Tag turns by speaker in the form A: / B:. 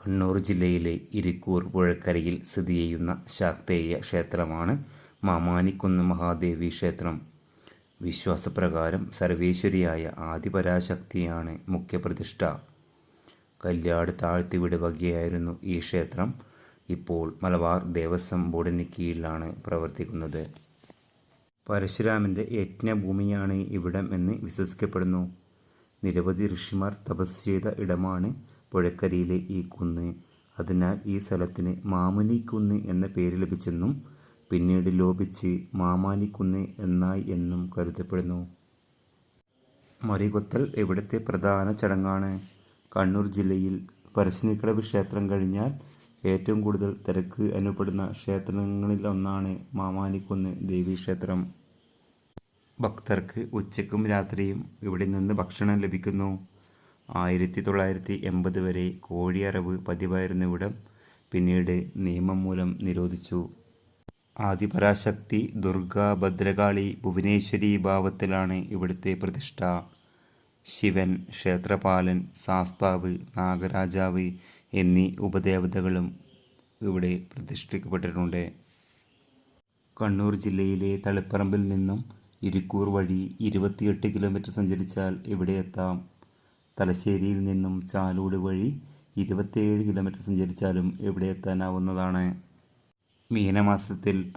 A: കണ്ണൂർ ജില്ലയിലെ ഇരിക്കൂർ പുഴക്കരയിൽ സ്ഥിതി ചെയ്യുന്ന ശാക്തേയ ക്ഷേത്രമാണ് മാമാനിക്കുന്ന് മഹാദേവി ക്ഷേത്രം. വിശ്വാസപ്രകാരം സർവേശ്വരിയായ ആദിപരാശക്തിയാണ് മുഖ്യപ്രതിഷ്ഠ. കല്യാട് താഴ്ത്തിവിട് വകയായിരുന്നു ഈ ക്ഷേത്രം. ഇപ്പോൾ മലബാർ ദേവസ്വം ബോർഡിന് കീഴിലാണ് പ്രവർത്തിക്കുന്നത്. പരശുരാമന്റെ യജ്ഞഭൂമിയാണ് ഇവിടം എന്ന് വിശ്വസിക്കപ്പെടുന്നു. നിരവധി ഋഷിമാർ തപസ് ചെയ്ത ഇടമാണ് പുഴക്കരയിലെ ഈ കുന്ന്. അതിനാൽ ഈ സ്ഥലത്തിന് മാമുനിക്കുന്ന് എന്ന പേര് ലഭിച്ചെന്നും പിന്നീട് ലോപിച്ച് മാമാനിക്കുന്ന് എന്നായി എന്നും കരുതപ്പെടുന്നു. മറികൊത്തൽ ഇവിടുത്തെ പ്രധാന ചടങ്ങാണ്? കണ്ണൂർ ജില്ലയിൽ പരശ്ശിനിക്കടവ് ക്ഷേത്രം കഴിഞ്ഞാൽ ഏറ്റവും കൂടുതൽ തിരക്ക് അനുഭവപ്പെടുന്ന ക്ഷേത്രങ്ങളിലൊന്നാണ് മാമാനിക്കുന്ന് ദേവീക്ഷേത്രം. ഭക്തർക്ക് ഉച്ചയ്ക്കും രാത്രിയും ഇവിടെ നിന്ന് ഭക്ഷണം ലഭിക്കുന്നു. ആയിരത്തി തൊള്ളായിരത്തി എൺപത് വരെ കോഴിയറവ് പതിവായിരുന്ന ഇവിടം പിന്നീട് നിയമം മൂലം നിരോധിച്ചു. ആദിപരാശക്തി ദുർഗ ഭദ്രകാളി ഭുവനേശ്വരി ഭാവത്തിലാണ് ഇവിടുത്തെ പ്രതിഷ്ഠ. ശിവൻ ക്ഷേത്രപാലൻ സാസ്താവ് നാഗരാജാവ് എന്നീ ഉപദേവതകളും ഇവിടെ പ്രതിഷ്ഠിക്കപ്പെട്ടിട്ടുണ്ട്. കണ്ണൂർ ജില്ലയിലെ തളിപ്പറമ്പിൽ നിന്നും ഇരിക്കൂർ വഴി ഇരുപത്തിയെട്ട് കിലോമീറ്റർ സഞ്ചരിച്ചാൽ ഇവിടെ എത്താം. തലശ്ശേരിയിൽ നിന്നും ചാലൂട് വഴി ഇരുപത്തിയേഴ് കിലോമീറ്റർ സഞ്ചരിച്ചാലും ഇവിടെ എത്താനാവുന്നതാണ്. മീനമാസത്തിൽ